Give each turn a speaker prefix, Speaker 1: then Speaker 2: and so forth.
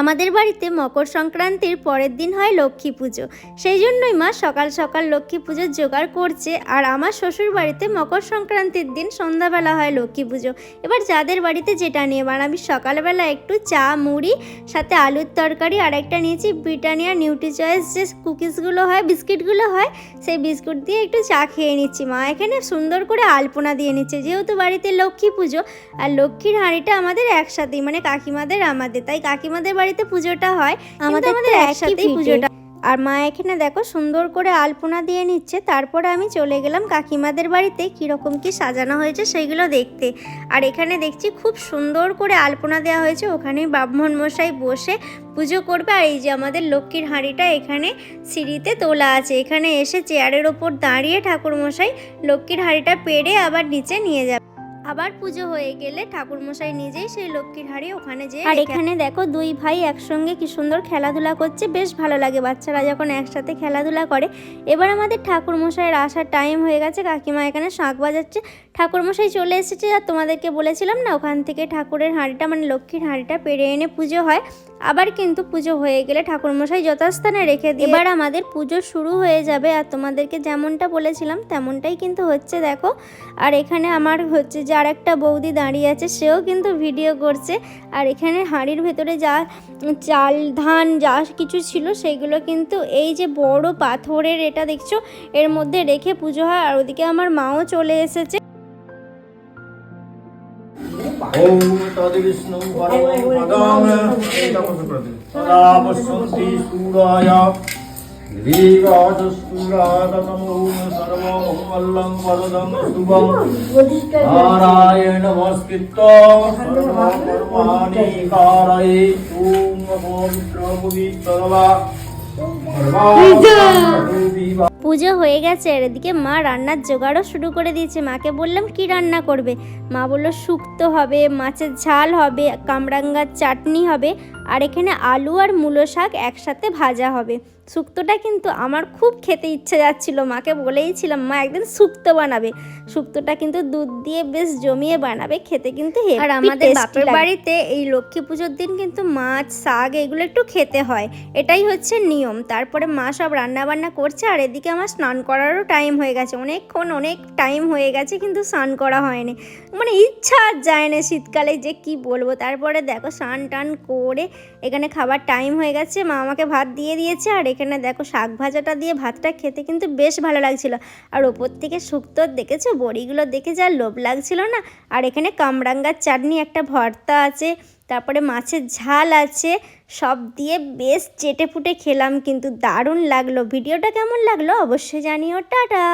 Speaker 1: আমাদের বাড়িতে মকর সংক্রান্তির পরের দিন হয় লক্ষ্মী পুজো। সেই জন্যই মা সকাল সকাল লক্ষ্মী পুজোর জোগাড় করছে আর আমার শ্বশুর বাড়িতে মকর সংক্রান্তির দিন সন্ধ্যাবেলা হয় লক্ষ্মী পুজো। এবার যাদের বাড়িতে যেটা নিয়ে মানে আমি সকালবেলা একটু চা, মুড়ি, সাথে আলুর তরকারি আর একটা নিয়েছি ব্রিটানিয়া নিউট্রি চয়েস যে কুকিজগুলো হয়, বিস্কিটগুলো হয়, সেই বিস্কুট দিয়ে একটু চা খেয়ে নিচ্ছি। মা এখানে সুন্দর করে আলপনা দিয়ে নিচ্ছে, যেহেতু বাড়িতে লক্ষ্মী পুজো আর লক্ষ্মীর হাঁড়িটা আমাদের একসাথেই মানে কাকিমাদের আমাদের, তাই কাকিমাদের বাড়িতে পুজোটা হয় আমাদের একসাথেই পুজোটা আর মা এখানে দেখো সুন্দর করে আলপনা দিয়ে নিচ্ছে তারপরে আমি চলে গেলাম কাকিমাদের বাড়িতে কীরকম কি সাজানো হয়েছে সেইগুলো দেখতে। আর এখানে দেখছি খুব সুন্দর করে আলপনা দেওয়া হয়েছে ওখানে ব্রাহ্মণ মশাই বসে পুজো করবে আর এই যে আমাদের লক্ষ্মীর হাঁড়িটা এখানে সিঁড়িতে তোলা আছে। এখানে এসে চেয়ারের ওপর দাঁড়িয়ে ঠাকুরমশাই লক্ষ্মীর হাঁড়িটা পেরে আবার নিচে নিয়ে যাবে। আবার পুজো হয়ে গেলে ঠাকুরমশাই নিজেই সেই লক্ষ্মীর হাড়ি ওখানে যে আর এখানে দেখো দুই ভাই একসঙ্গে কি সুন্দর খেলাধুলা করছে বেশ ভালো লাগে। বাচ্চারা যখন একসাথে খেলাধুলা করে এবার আমাদের ঠাকুরমশাইয়ের আসার টাইম হয়ে গেছে। কাকিমা এখানে শাঁখ বাজাচ্ছে। ঠাকুরমশাই চলে এসেছে আর তোমাদেরকে বলেছিলাম না ওখান থেকে ঠাকুরের হাঁড়িটা মানে লক্ষ্মীর হাঁড়িটা পেরে এনে পুজো হয়। আবার কিন্তু পুজো হয়ে গেলে ঠাকুরমশাই যথাস্থানে রেখে দিয়ে এবার আমাদের পুজো শুরু হয়ে যাবে। আর তোমাদেরকে যেমনটা বলেছিলাম তেমনটাই কিন্তু হচ্ছে দেখো। আর এখানে আমার হচ্ছে যে আর একটা বৌদি দাঁড়িয়ে আছে সেও কিন্তু ভিডিও করছে। আর এখানে হাঁড়ির ভেতরে যা চাল ধান যা কিছু ছিল সেগুলো কিন্তু এই যে বড় পাথরের এটা দেখছ এর মধ্যে রেখে পুজো হয়। আর ওদিকে আমার মাও চলে এসেছে।
Speaker 2: ॐ तद्विष्णु परमं पदं सदा पश्यन्ति सूराय गिरिराजस्फुरातनमो सर्वमङ्गलं वरदं शुभं नारायण नमस्कृत्य सर्वकर्माणि कारये ॐ पवित्रपवित्रवा सर्वाः
Speaker 1: পুজো হয়ে গেছে, আর এদিকে মা রান্নার জোগাড়ও শুরু করে দিয়েছে। মাকে বললাম, কি রান্না করবে? মা বলল, শুক্তো হবে, মাছের ঝাল হবে, কামরাঙ্গার চাটনি হবে আর এখানে আলু আর মূলো শাক একসাথে ভাজা হবে। শুক্তোটা কিন্তু আমার খুব খেতে ইচ্ছে যাচ্ছিল মাকে বলেইছিলাম মা একদিন শুক্তো বানাবে। শুক্তোটা কিন্তু দুধ দিয়ে বেশ জমিয়ে বানাবে খেতে কিন্তু আর আমাদের বাপের বাড়িতে এই লক্ষ্মী পুজোর দিন কিন্তু মাছ শাক এগুলো একটু খেতে হয়। এটাই হচ্ছে নিয়ম। তারপরে মা সব রান্না বান্না করছে আর এদিকে আমার স্নান করারও টাইম হয়ে গেছে। অনেকক্ষণ অনেক টাইম হয়ে গেছে কিন্তু স্নান করা হয়নি। মানে ইচ্ছা আর যায় না শীতকালে যে কি বলব। তারপরে দেখো স্নান টান করে এখানে খাবার টাইম হয়ে গেছে, মা আমাকে ভাত দিয়ে দিয়েছে, আর এখানে দেখো শাক ভাজাটা দিয়ে ভাতটা খেতে কিন্তু বেশ ভালো লাগছিল। আর ওপর থেকে শুক্তো দেখেছ? বড়িগুলো দেখে যা লোভ লাগছিল না? আর এখানে কামরাঙ্গার চাটনি, একটা ভর্তা আছে, তারপরে মাছের ঝাল আছে, সব দিয়ে বেশ চেটে ফুটে খেলাম, কিন্তু দারুণ লাগল। ভিডিওটা কেমন লাগল? অবশ্যই জানিও। টাটা!